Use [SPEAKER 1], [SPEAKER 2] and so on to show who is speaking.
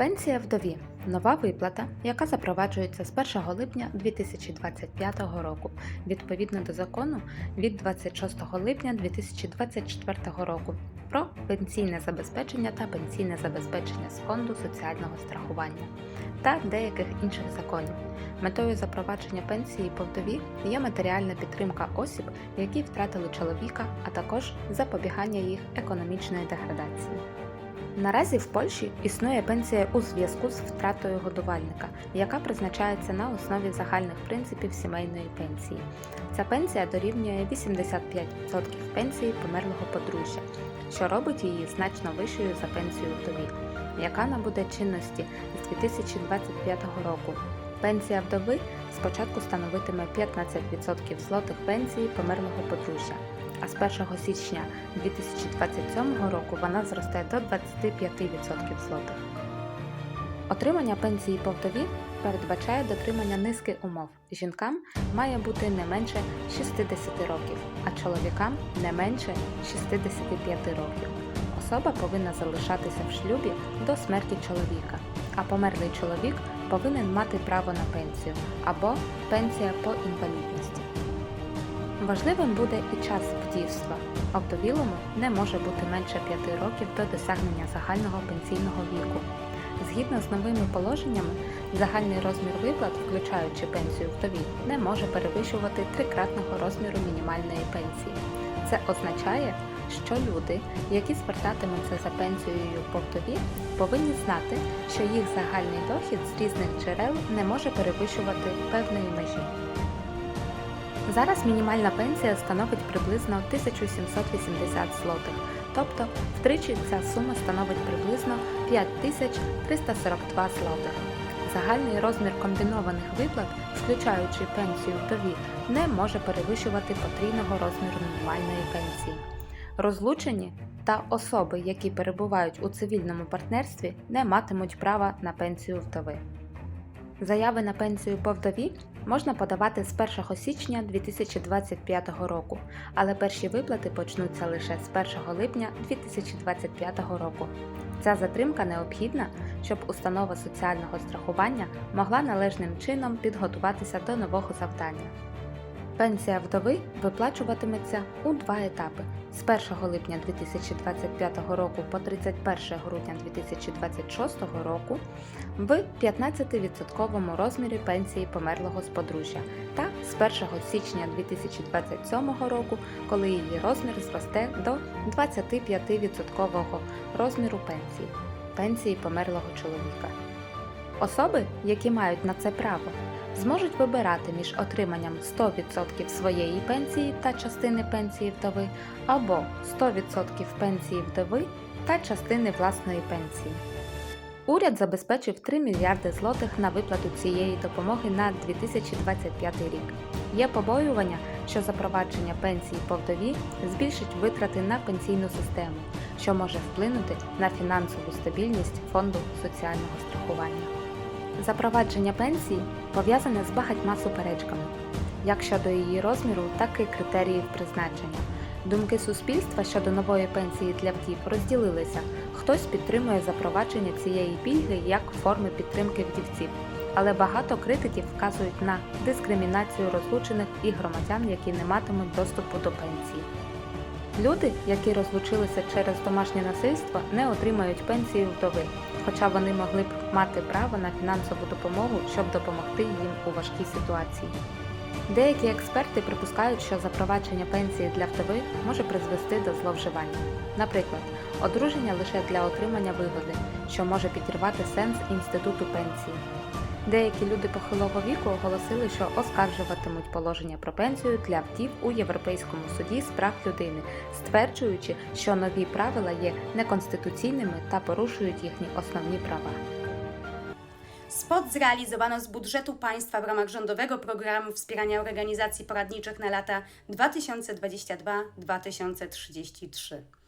[SPEAKER 1] Пенсія вдові нова виплата, яка запроваджується з 1 липня 2025 року відповідно до закону від 26 липня 2024 року про пенсійне забезпечення та пенсійне забезпечення з фонду соціального страхування та деяких інших законів. Метою запровадження пенсії по вдові є матеріальна підтримка осіб, які втратили чоловіка, а також запобігання їх економічної деградації. Наразі в Польщі існує пенсія у зв'язку з втратою годувальника, яка призначається на основі загальних принципів сімейної пенсії. Ця пенсія дорівнює 85% пенсії померлого подружжя, що робить її значно вищою за пенсію вдові, яка набуде чинності з 2025 року. Пенсія вдови спочатку становитиме 15% злотих пенсії померлого подружжя, а з 1 січня 2027 року вона зросте до 25% злотих. Отримання пенсії по вдові передбачає дотримання низки умов. Жінкам має бути не менше 60 років, а чоловікам не менше 65 років. Особа повинна залишатися в шлюбі до смерті чоловіка, а померлий чоловік повинен мати право на пенсію або пенсія по інвалідності. Важливим буде і час вдівства. Овдовілому не може бути менше 5 років до досягнення загального пенсійного віку. Згідно з новими положеннями, загальний розмір виплат, включаючи пенсію вдові, не може перевищувати трикратного розміру мінімальної пенсії. Це означає, що люди, які звертатимуться за пенсією по вдові, повинні знати, що їх загальний дохід з різних джерел не може перевищувати певної межі. Зараз мінімальна пенсія становить приблизно 1780 злотих, тобто втричі ця сума становить приблизно 5342 злотих. Загальний розмір комбінованих виплат, включаючи пенсію вдові, не може перевищувати потрійного розміру мінімальної пенсії. Розлучені та особи, які перебувають у цивільному партнерстві, не матимуть права на пенсію вдови. Заяви на пенсію по вдові можна подавати з 1 січня 2025 року, але перші виплати почнуться лише з 1 липня 2025 року. Ця затримка необхідна, щоб установа соціального страхування могла належним чином підготуватися до нового завдання. Пенсія вдови виплачуватиметься у два етапи з 1 липня 2025 року по 31 грудня 2026 року в 15% розмірі пенсії померлого з подружжя та з 1 січня 2027 року, коли її розмір зросте до 25% розміру пенсії пенсії померлого чоловіка. Особи, які мають на це право, зможуть вибирати між отриманням 100% своєї пенсії та частини пенсії вдови або 100% пенсії вдови та частини власної пенсії. Уряд забезпечив 3 мільярди злотих на виплату цієї допомоги на 2025 рік. Є побоювання, що запровадження пенсії по вдові збільшить витрати на пенсійну систему, що може вплинути на фінансову стабільність фонду соціального страхування. Запровадження пенсії пов'язане з багатьма суперечками, як щодо її розміру, так і критеріїв призначення. Думки суспільства щодо нової пенсії для вдів розділилися. Хтось підтримує запровадження цієї пільги як форми підтримки вдівців, але багато критиків вказують на дискримінацію розлучених і громадян, які не матимуть доступу до пенсії. Люди, які розлучилися через домашнє насильство, не отримають пенсії вдови, хоча вони могли б мати право на фінансову допомогу, щоб допомогти їм у важкій ситуації. Деякі експерти припускають, що запровадження пенсії для вдови може призвести до зловживання. Наприклад, одруження лише для отримання вигоди, що може підірвати сенс інституту пенсії. Деякі люди похилого віку оголосили, що оскаржуватимуть положення про пенсію для вдів у Європейському суді з прав людини, стверджуючи, що нові правила є неконституційними та порушують їхні основні права.
[SPEAKER 2] Spot zrealizowano z budżetu państwa w ramach rządowego programu wspierania organizacji poradniczych na lata 2022-2033.